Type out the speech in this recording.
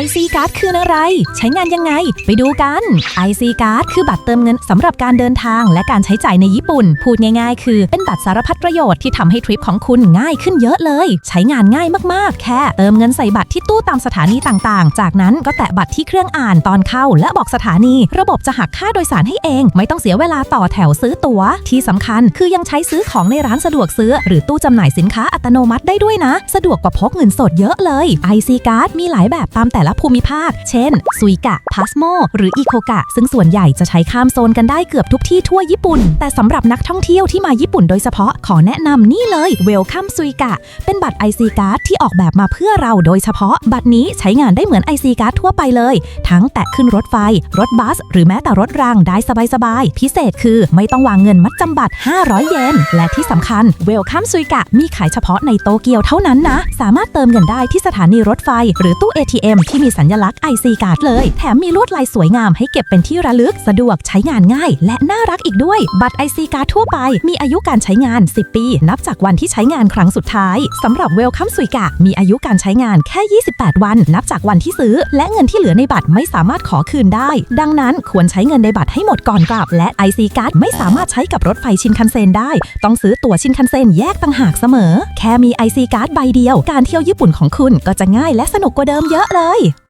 IC Card คืออะไร ใช้งานยังไง ไปดูกัน IC Card คือบัตรเติมเงินสำหรับการเดินทางและการใช้จ่ายในญี่ปุ่น พูดง่ายๆ คือเป็นบัตรสารพัดประโยชน์ที่ทำให้ทริปของคุณง่ายขึ้นเยอะเลย ใช้งานง่ายมากๆ แค่เติมเงินใส่บัตรที่ตู้ตามสถานีต่างๆ จากนั้นก็แตะบัตรที่เครื่องอ่านตอนเข้า และบอกสถานี ระบบจะหักค่าโดยสารให้เอง ไม่ต้องเสียเวลาต่อแถวซื้อตั๋ว ที่สำคัญคือยังใช้ซื้อของในร้านสะดวกซื้อ หรือตู้จำหน่ายสินค้าอัตโนมัติได้ด้วยนะ สะดวกกว่าพกเงินสดเยอะเลย IC Card มีหลายแบบตามแต่และภูมิภาค เช่น ซุยกะ พาสโม หรืออีโคกะ ซึ่งส่วนใหญ่จะใช้ข้ามโซนกันได้เกือบทุกที่ทั่วญี่ปุ่น แต่สำหรับนักท่องเที่ยวที่มาญี่ปุ่นโดยเฉพาะ ขอแนะนำนี่เลย Welcome ซุยกะ เป็นบัตร IC Card ที่ออกแบบมาเพื่อเราโดยเฉพาะ บัตรนี้ใช้งานได้เหมือน IC Card ทั่วไปเลย ทั้งแตะขึ้นรถไฟ รถบัส หรือแม้แต่รถรางได้สบายๆ พิเศษคือไม่ต้องวางเงินมัดจำบัตร 500 เยน และที่สำคัญ Welcome ซุยกะมีขายเฉพาะในโตเกียวเท่านั้นนะ สามารถเติมเงินได้ที่สถานีรถไฟ หรือตู้ ATM ที่มีสัญลักษณ์ IC Card เลย แถมมีลวดลายสวยงามให้เก็บเป็นที่ระลึกสะดวกใช้งานง่าย และน่ารักอีกด้วย บัตร IC Card ทั่วไป มีอายุการใช้งาน 10 ปี นับจากวันที่ใช้งานครั้งสุดท้ายสำหรับ Welcome ซุยกะมีอายุการใช้งานแค่ 28 วัน นับจากวันที่ซื้อ และเงินที่เหลือในบัตรไม่สามารถขอคืนได้ ดังนั้นควรใช้เงินในบัตรให้หมดก่อนกลับ และ IC Card ไม่สามารถใช้กับรถไฟชินคันเซ็นได้ ต้องซื้อตั๋วชินคันเซ็นแยกต่างหากเสมอ แค่มี IC Card ใบเดียว การเที่ยวญี่ปุ่นของคุณก็จะง่ายและสนุกกว่าเดิมเยอะเลย Bye.